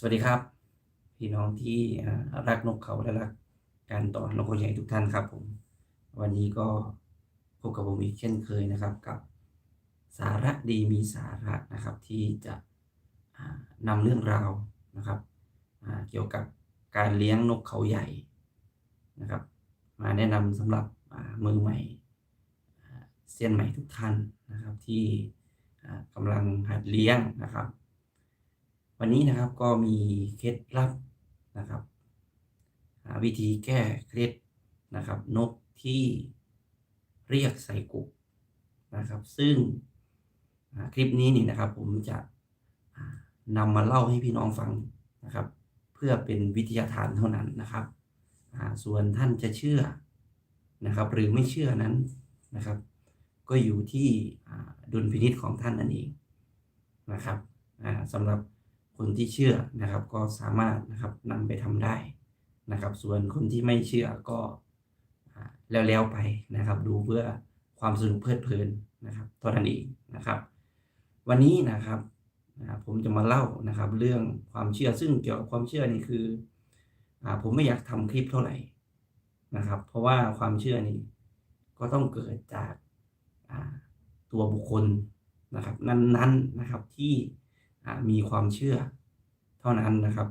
สวัสดีครับ พี่น้องที่รักนกเขาและรักการต่อนกเขาใหญ่ทุกท่านครับผม วันนี้ก็พบกับผมอีกเช่นเคยนะครับกับสาระดีมีสาระนะครับที่จะอ่านำเรื่องราวนะครับเกี่ยวกับการเลี้ยงนกเขาใหญ่นะครับ มาแนะนำสำหรับมือใหม่เซียนใหม่ทุกท่านนะครับที่อ่ากำลังหัดเลี้ยงนะครับ วันนี้นะครับก็มีเคล็ดลับนะครับหาวิธีแก้เคล็ดนะครับ นกที่เรียกใส่กุกนะครับ ซึ่งคลิปนี้นี่นะครับ ผมจะนำมาเล่าให้พี่น้องฟังนะครับ เพื่อเป็นวิทยาทานเท่านั้นนะครับส่วนท่านจะเชื่อนะครับ หรือไม่เชื่อนั้นนะครับ ก็อยู่ที่ดุลพินิจของท่านนั่นเองนะครับสำหรับ คนที่เชื่อนะครับ ก็สามารถนะครับนำไปทำได้นะครับ ส่วนคนที่ไม่เชื่อก็แล้วๆไปนะครับ ดูเพื่อความสนุกเพลิดเพลินนะครับเท่านั้นเองนะครับ วันนี้นะครับผมจะมาเล่านะครับ เรื่องความเชื่อซึ่งเกี่ยวกับความเชื่อนี่คืออผมไม่อยากทำคลิปเท่าไหร่นะครับ เพราะว่าความเชื่อนี่ก็ต้องเกิดจากตัวบุคคลนะครับ นั้นๆนะครับที่ มีความเชื่อ เท่านั้นนะครับ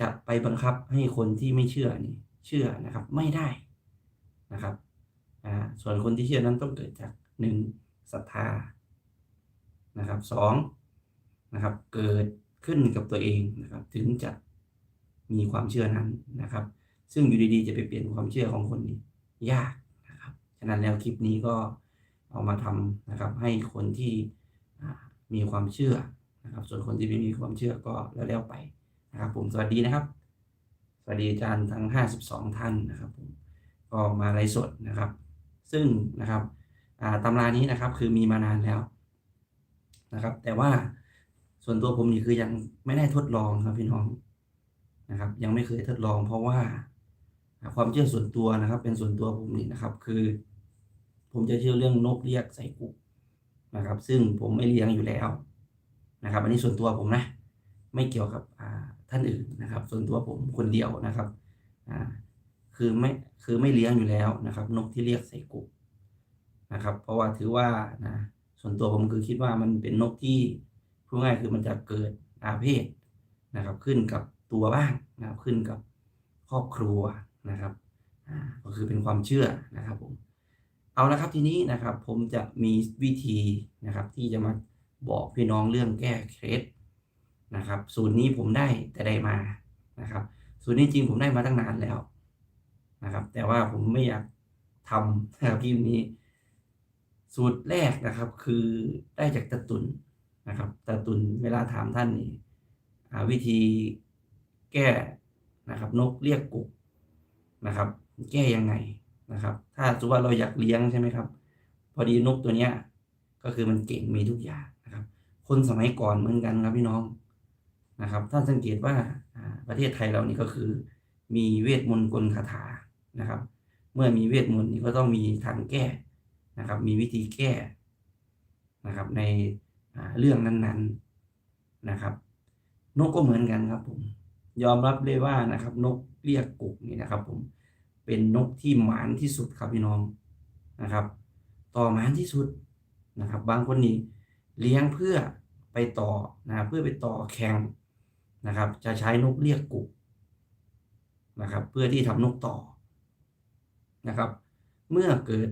จะไปบังคับให้คนที่ไม่เชื่อนี่เชื่อนะครับไม่ได้นะครับส่วนคนที่เชื่อนั้นต้องเกิดจากหนึ่งศรัทธานะครับสองนะครับเกิดขึ้นกับตัวเองนะครับถึงจะมีความเชื่อนั้นนะครับ ซึ่งอยู่ดีๆจะไปเปลี่ยนความเชื่อของคนนี้ยากนะครับฉะนั้นแล้วคลิปนี้ก็เอามาทำนะครับให้คนที่มีความเชื่อ นะครับส่วนคนที่ไม่มีความเชื่อก็แล้วๆไปนะครับผมสวัสดีนะครับ สวัสดีอาจารย์ทั้ง 52 ท่านนะครับผมก็มาไลฟ์สดนะครับ ซึ่งนะครับตำรานี้นะครับคือมีมานานแล้วนะครับ แต่ว่าส่วนตัวผมนี่คือยังไม่ได้ทดลองครับพี่น้องนะครับ ยังไม่เคยทดลอง เพราะว่าอ่าความเชื่อส่วนตัวนะครับ เป็นส่วนตัวผมนี่นะครับ คือ ผมจะเชื่อเรื่องนกเรียกใส่กุกนะครับ ซึ่งผมไม่เลี้ยงอยู่แล้ว นะครับ อันนี้ส่วนตัวผมนะ ไม่เกี่ยวกับท่านอื่นนะครับ ส่วนตัวผมคนเดียวนะครับคือไม่คือไม่เลี้ยงอยู่แล้วนะครับ นกที่เรียกใส่กุกนะครับ เพราะว่าถือว่านะส่วนตัวผมคือคิดว่ามันเป็นนกที่พูดง่ายคือมันจะเกิดอาเพศนะครับ ขึ้นกับตัวบ้างนะครับขึ้นกับครอบครัวนะครับก็คือเป็นความเชื่อนะครับผมเอาละครับทีนี้นะครับผมจะมีวิธีนะครับที่จะมา บอกพี่น้องเรื่องแก้เคล็ดนะครับ สูตรนี้ผมได้แต่ได้มานะครับ สูตรนี้จริงผมได้มาตั้งนานแล้วนะครับ แต่ว่าผมไม่อยากทำนะครับคลิปนี้ สูตรแรกนะครับ คือได้จากตะตุนนะครับตะตุนเวลาถามท่านนี่หาวิธีแก้นะครับ นกเรียกกุกนะครับ แก้ยังไงนะครับ ถ้าสมมติว่าเราอยากเลี้ยงใช่ไหมครับ พอดีนกตัวเนี้ยก็คือมันเก่งมีทุกอย่าง คนสมัยก่อนเหมือนกันครับพี่น้องนะครับท่านสังเกตว่าประเทศไทยเรานี่ก็คือ มีเวทมนต์กลคาถานะครับ เมื่อมีเวทมนต์นี่ก็ต้องมีทางแก้นะครับ มีวิธีแก้นะครับ ในเรื่องนั้นๆนะครับ นกก็เหมือนกันครับผม ยอมรับเลยว่านะครับ นกเรียกกุกนี่นะครับ ผมเป็นนกที่หมานที่สุดครับพี่น้องนะครับ ต่อหมานที่สุดนะครับ บางคนนี่ เลี้ยงเพื่อไปต่อนะเพื่อไปต่อแข่งนะครับ จะใช้นกเรียกกุกนะครับ เพื่อที่ทำนกต่อนะครับ เมื่อเกิด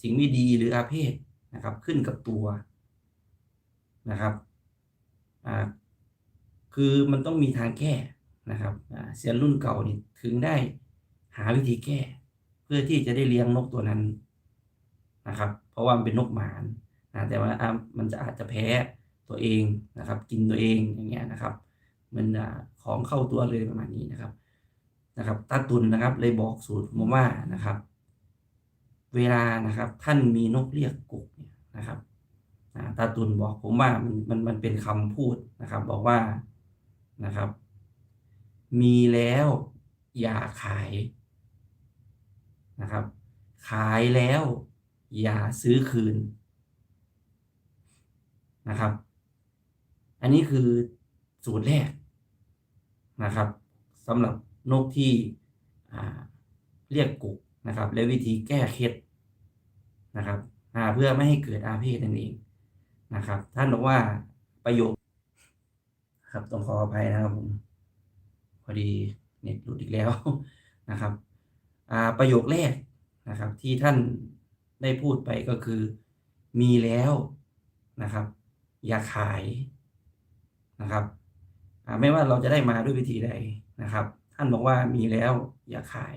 สิ่งไม่ดีหรืออาเพศนะครับ ขึ้นกับตัวนะครับคือมันต้องมีทางแก้นะครับเซียนรุ่นเก่านี่ถึงได้หาวิธีแก้ เพื่อที่จะได้เลี้ยงนกตัวนั้นนะครับ เพราะว่ามันเป็นนกหมาน นะแต่ว่ามันจะอาจจะแพ้ตัวเองนะครับ กินตัวเองอย่างเงี้ยนะครับ มันอ่าของเข้าตัวเลยประมาณนี้นะครับนะครับตาตุนนะครับเลยบอกสูตรผมว่านะครับ เวลานะครับท่านมีนกเรียกกุกเนี่ยนะครับตาตุนบอกผมว่ามันมันมันเป็นคำพูดนะครับ บอกว่านะครับ มีแล้วอย่าขายนะครับ ขายแล้วอย่าซื้อคืน นะครับ อันนี้คือสูตรแรกนะครับสำหรับนกที่เรียกกุกนะครับ และวิธีแก้เคล็ดนะครับเพื่อไม่ให้เกิดอาเพศนั่นเองนะครับ ท่านบอกว่าประโยคครับต้องขออภัยนะครับผมพอดีเน็ตหลุดอีกแล้วนะครับประโยคแรกนะครับที่ท่านได้พูดไปก็คือมีแล้วนะครับ อย่าขายนะครับไม่ว่าเราจะได้มาด้วยวิธีใดนะครับ ท่านบอกว่ามีแล้วอย่าขาย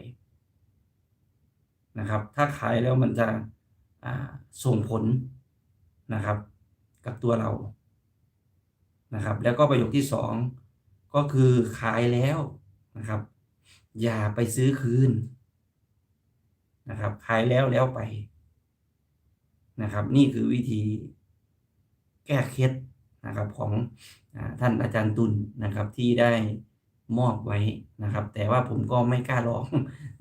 นะครับ ถ้าขายแล้วมันจะส่งผลนะครับ กับตัวเรานะครับ แล้วก็ประโยคที่สองก็คือขายแล้วนะครับ อย่าไปซื้อคืนนะครับ ขายแล้วแล้วไปนะครับ นี่คือวิธี แก้เคล็ดนะครับของอท่านอาจารย์ตุลนะครับที่ได้มอบไว้นะครับ แต่ว่าผมก็ไม่กล้าลอง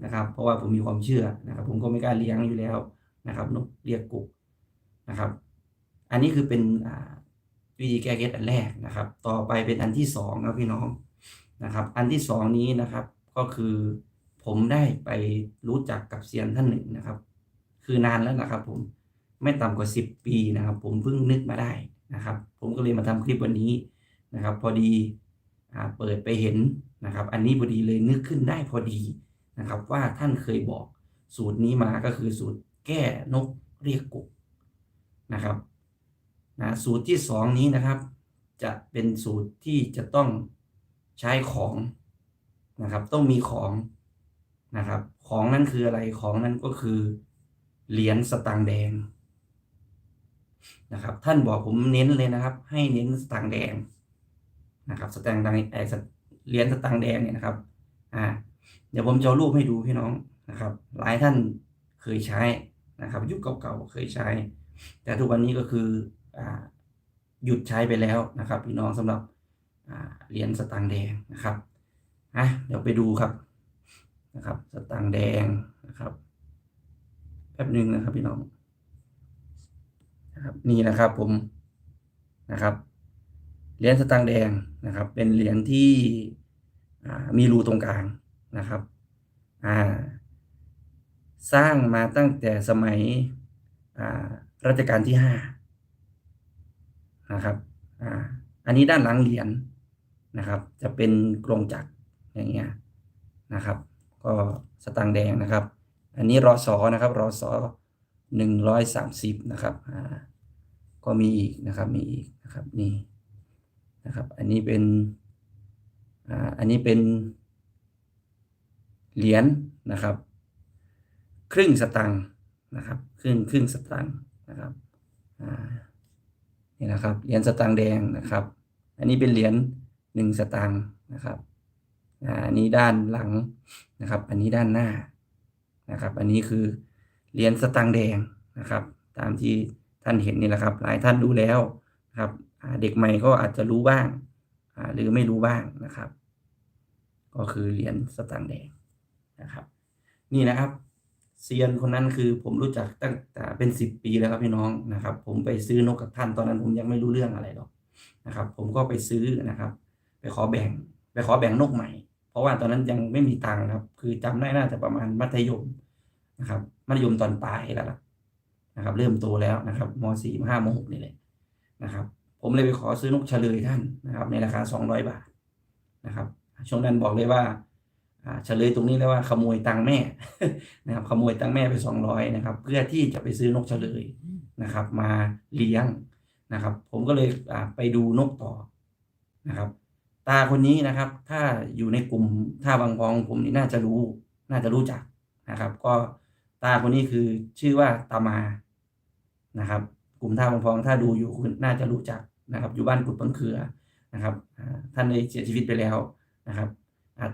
นะครับ เพราะว่าผมมีความเชื่อนะครับ ผมก็ไม่กล้าเลี้ยงอยู่แล้วนะครับนกเรียกกุกนะครับ อันนี้คือเป็นวิธีแก้เคล็ดอันแรกนะครับ ต่อไปเป็นอันที่สองครับพี่น้องนะครับ อันที่สองนี้นะครับก็คือผมได้ไปรู้จักกับเซียนท่านหนึ่งนะครับ คือนานแล้วนะครับผม ไม่ต่ำกว่าสิบปีนะครับ ผมเพิ่งนึกมาได้นะครับ ผมก็เลยมาทำคลิปวันนี้นะครับ พอดีอเปิดไปเห็นนะครับ อันนี้พอดีเลยนึกขึ้นได้พอดีนะครับ ว่าท่านเคยบอกสูตรนี้มาก็คือสูตรแก้นกเรียกกุกนะครับนะสูตรที่สองนี้นะครับ จะเป็นสูตรที่จะต้องใช้ของนะครับ ต้องมีของนะครับ ของนั่นคืออะไรของนั่นก็คือเหรียญสตางค์แดง นะครับ ท่านบอกผมเน้นเลยนะครับ ให้เน้นสตางค์แดงนะครับสตางค์แดงไอ้เหรียญสตางค์แดงเนี่ยนะครับ อ่า เดี๋ยวผมจะรูปให้ดูพี่น้องนะครับ หลายท่านเคยใช้นะครับ ยุคเก่าๆเคยใช้ แต่ทุกวันนี้ก็คือหยุดใช้ไปแล้วนะครับ พี่น้องสำหรับเหรียญสตางค์แดงนะครับอะเดี๋ยวไปดูครับนะครับ สตางค์แดงนะครับแป๊บหนึ่งนะครับพี่น้อง นะครับนี่นะครับผมนะครับเหรียญสตางค์แดงนะครับ เป็นเหรียญที่มีรูตรงกลางนะครับสร้างมาตั้งแต่สมัยรัชกาลที่ห้านะครับอ,อันนี้ด้านหลังเหรียญนะครับ จะเป็นกรงจักรอย่างเงี้ยนะครับ ก็สตางค์แดงนะครับ อันนี้รอสอนะครับรอสอ หนึ่งร้อยสามสิบนะครับอ่าก็มีอีกนะครับมีอีกนะครับนี่นะครับ อันนี้เป็นอ่าอันนี้เป็นเหรียญนะครับ ครึ่งสตางค์นะครับครึ่งครึ่งสตางค์นะครับอ่านี่นะครับเหรียญสตางค์แดงนะครับ อันนี้เป็นเหรียญหนึ่งสตางค์นะครับอันนี้ด้านหลังนะครับ อันนี้ด้านหน้านะครับ อันนี้คือ เหรียญสตางค์แดงนะครับ ตามที่ท่านเห็นนี่แหละครับ หลายท่านรู้แล้วนะครับเด็กใหม่ก็อาจจะรู้บ้างหรือไม่รู้บ้างนะครับ ก็คือเหรียญสตางค์แดงนะครับ นี่นะครับเซียนคนนั้นคือผมรู้จักตั้งแต่เป็นสิบปีแล้วครับพี่น้องนะครับ ผมไปซื้อนกกับท่านตอนนั้นผมยังไม่รู้เรื่องอะไรหรอกนะครับ ผมก็ไปซื้อนะครับ ไปขอแบ่ง ไปขอแบ่งนกใหม่ เพราะว่าตอนนั้นยังไม่มีตังค์ครับ คือจำได้น่าจะประมาณมัธยม นะครับมัธยมตอนปลายแล้วล่ะนะครับ เริ่มโตแล้วนะครับมสี่มห้ามหกนี่แหละนะครับ ผมเลยไปขอซื้อนกเฉลยท่านนะครับ ในราคาสองร้อยบาทนะครับ ช่วงนั้นบอกเลยว่าเฉลยตรงนี้เลยว่าขโมยตังแม่นะครับ ขโมยตังแม่ไปสองร้อยนะครับ เพื่อที่จะไปซื้อนกเฉลยนะครับ มาเลี้ยงนะครับ ผมก็เลยไปดูนกต่อนะครับ ตาคนนี้นะครับ ถ้าอยู่ในกลุ่มท่าบางพองผมนี่น่าจะรู้ น่าจะรู้จักนะครับ ก็ ตาคนนี้คือชื่อว่าตามานะครับ กลุ่มท่าบางพองถ้าดูอยู่คุณน่าจะรู้จักนะครับ อยู่บ้านกุดปังเขือนะครับท่านได้เสียชีวิตไปแล้วนะครับ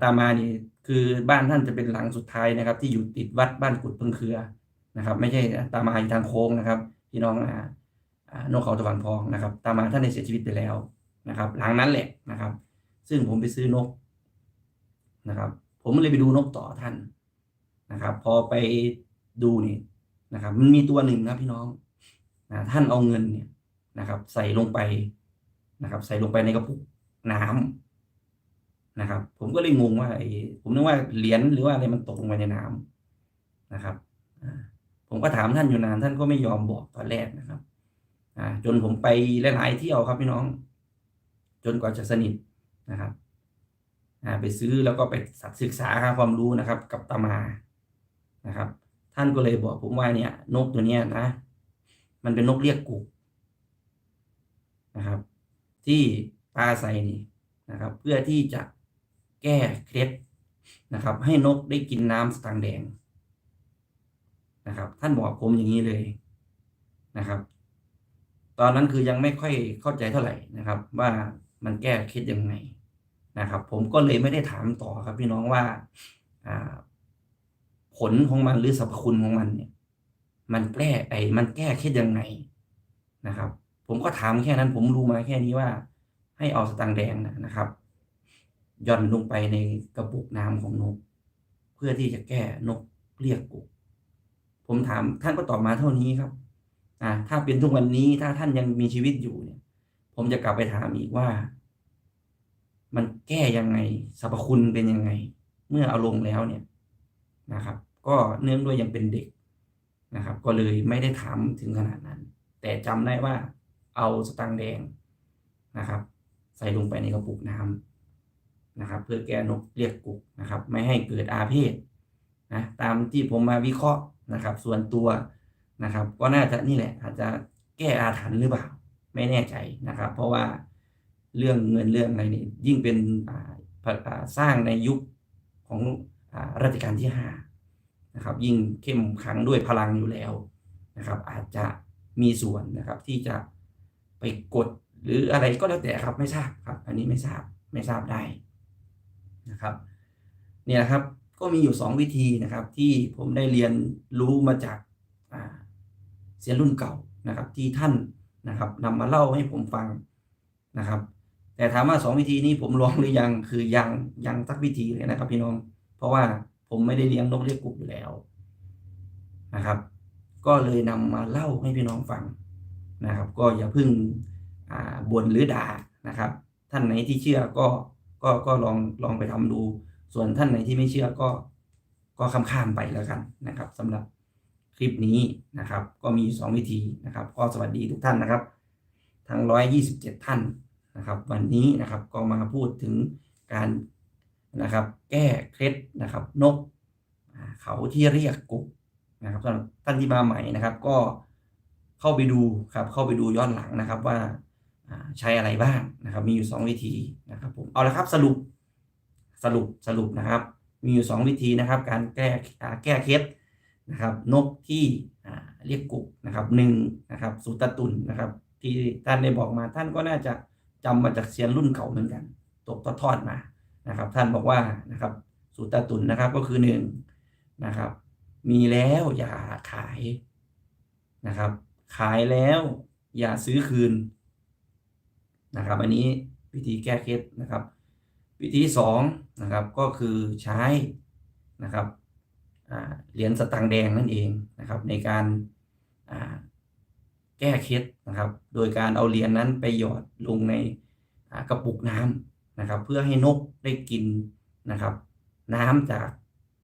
ตามานี่คือบ้านท่านจะเป็นหลังสุดท้ายนะครับ ที่อยู่ติดวัดบ้านกุดพึงเครือนะครับ ไม่ใช่ตามาอยู่ทางโค้งนะครับพี่น้องอ่านกเขาตะวันพองนะครับ ตามาท่านได้เสียชีวิตไปแล้วนะครับ หลังนั้นแหละนะครับ ซึ่งผมไปซื้อนกนะครับ ผมเลยไปดูนกต่อท่านนะครับ พอไป ดูนี่นะครับ มันมีตัวหนึ่งนะพี่น้องนะท่านเอาเงินเนี่ยนะครับ ใส่ลงไปนะครับ ใส่ลงไปในกระปุกน้ำนะครับ ผมก็เลยงงว่าไอ้ผมนึกว่าเหรียญหรือว่าอะไรมันตกลงไปในน้ำนะครับผมก็ถามท่านอยู่นานท่านก็ไม่ยอมบอกตอนแรกนะครับจนผมไปหลายๆเที่ยวครับพี่น้อง จนกว่าจะสนิทนะครับไปซื้อแล้วก็ไปศึกษาหาความรู้นะครับ กับตามานะครับ ท่านก็เลยบอกผมว่าเนี่ย นกตัวเนี้ยนะ มันเป็นนกเรียกกุกนะครับ ที่ปลาใส่นี่นะครับ เพื่อที่จะแก้เคล็ดนะครับ ให้นกได้กินน้ำสตางแดงนะครับ ท่านบอกผมอย่างนี้เลยนะครับ ตอนนั้นคือยังไม่ค่อยเข้าใจเท่าไหร่นะครับ ว่ามันแก้เคล็ดยังไงนะครับ ผมก็เลยไม่ได้ถามต่อครับพี่น้องว่าอ่า ผลของมันหรือสรรพคุณของมันเนี่ย มันแก้ไอ้มันแก้เคล็ดยังไงนะครับ ผมก็ถามแค่นั้น ผมรู้มาแค่นี้ว่า ให้เอาสตางค์แดงนะครับย่อนลงไปในกระปุกน้ำของนก เพื่อที่จะแก้นกเรียกกุกผมถามท่านก็ตอบมาเท่านี้ครับ อ่า ถ้าเป็นทุกวันนี้ถ้าท่านยังมีชีวิตอยู่เนี่ย ผมจะกลับไปถามอีกว่า มันแก้ยังไงสรรพคุณเป็นยังไง เมื่อเอาลงแล้วเนี่ย นะครับ ก็เนื่องด้วยยังเป็นเด็กนะครับ ก็เลยไม่ได้ถามถึงขนาดนั้น แต่จำได้ว่าเอาสตางแดงนะครับ ใส่ลงไปในกระปุกน้ำนะครับ เพื่อแก้นกเรียกกุกนะครับ ไม่ให้เกิดอาเพศนะตามที่ผมมาวิเคราะห์นะครับ ส่วนตัวนะครับ ก็น่าจะนี่แหละ อาจจะแก้อาถรรพ์หรือเปล่า ไม่แน่ใจนะครับ เพราะว่าเรื่องเงินเรื่องอะไรนี่ยิ่งเป็นอ่าอ่าสร้างในยุคของ รัชกาลที่ห้านะครับยิ่งเข้มขังด้วยพลังอยู่แล้วนะครับ อาจจะมีส่วนนะครับที่จะไปกดหรืออะไรก็แล้วแต่ครับไม่ทราบครับ อันนี้ไม่ทราบไม่ทราบได้นะครับเนี่ยนะครับก็มีอยู่สองวิธีนะครับ ที่ผมได้เรียนรู้มาจากาเซียรุ่นเก่านะครับ ที่ท่านนะครับนำมาเล่าให้ผมฟังนะครับ แต่ถามว่าสองวิธีนี้ผมลองหรือยังคือยังยังสักวิธีเลยนะครับพี่น้อง ราะว่าผมไม่ได้เลี้ยงนกเรียกกุกอยู่แล้วนะครับ ก็เลยนำมาเล่าให้พี่น้องฟังนะครับ ก็อย่าพึ่งบ่นหรือด่านะครับ ท่านไหนที่เชื่อก็ก็ก็ลองลองไปทำดู ส่วนท่านไหนที่ไม่เชื่อก็ก็ข้ามข้ามไปแล้วกันนะครับสำหรับคลิปนี้นะครับ ก็มีสองวิธีนะครับก็สวัสดีทุกท่านนะครับ ทั้งร้อยยี่สิบเจ็ดท่านนะครับ วันนี้นะครับก็มาพูดถึงการ นะครับ แก้เคล็ดนะครับ นกเขาที่เรียกกุกนะครับสำหรับท่านที่มาใหม่นะครับ ก็เข้าไปดูครับ เข้าไปดูย้อนหลังนะครับว่าใช้อะไรบ้างนะครับ มีอยู่สองวิธีนะครับผมเอาละครับสรุปสรุปสรุปนะครับ มีอยู่สองวิธีนะครับ การแก้แก้เคล็ดนะครับ นกที่เรียกกุกนะครับหนึ่งนะครับสุตตุนนะครับ ที่ท่านได้บอกมาท่านก็น่าจะจำมาจากเซียนรุ่นเก่าเหมือนกัน ตกทอดมา นะครับ ท่านบอกว่านะครับสุตตุนนะครับก็คือหนึ่งนะครับ มีแล้วอย่าขายนะครับ ขายแล้วอย่าซื้อคืนนะครับ อันนี้วิธีแก้เคล็ดนะครับ วิธีสองนะครับก็คือใช้นะครับเหรียญสตังค์แดงนั่นเองนะครับ ในการแก้เคล็ดนะครับ โดยการเอาเหรียญนั้นไปหยอดลงในกระปุกน้ำ นะครับ เพื่อให้นกได้กินนะครับ น้ำจาก